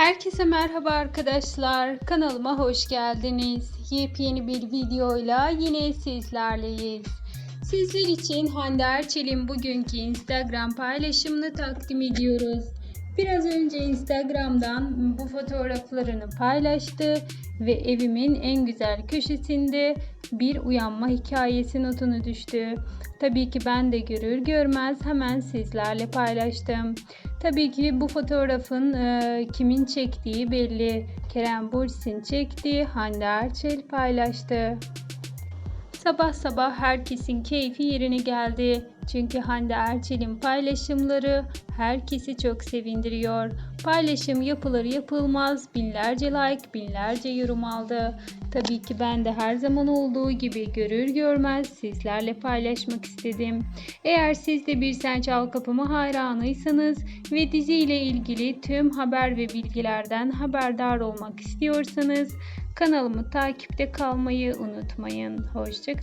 Herkese merhaba arkadaşlar. Kanalıma hoş geldiniz. Yepyeni bir videoyla yine sizlerleyiz. Sizler için Hande Erçel'in bugünkü Instagram paylaşımını takdim ediyoruz. Biraz önce Instagram'dan bu fotoğraflarını paylaştı ve evimin en güzel köşesinde bir uyanma hikayesi notunu düştü. Tabii ki ben de görür görmez hemen sizlerle paylaştım. Tabii ki bu fotoğrafın e, kimin çektiği belli. Kerem Bürsin çekti, Hande Erçel paylaştı. Sabah sabah herkesin keyfi yerine geldi. Çünkü Hande Erçel'in paylaşımları herkesi çok sevindiriyor. Paylaşım yapılır yapılmaz binlerce like, binlerce yorum aldı. Tabii ki ben de her zaman olduğu gibi görür görmez sizlerle paylaşmak istedim. Eğer siz de bir Sen Çal Kapımı hayranıysanız ve diziyle ilgili tüm haber ve bilgilerden haberdar olmak istiyorsanız kanalımı takipte kalmayı unutmayın. Hoşçakalın.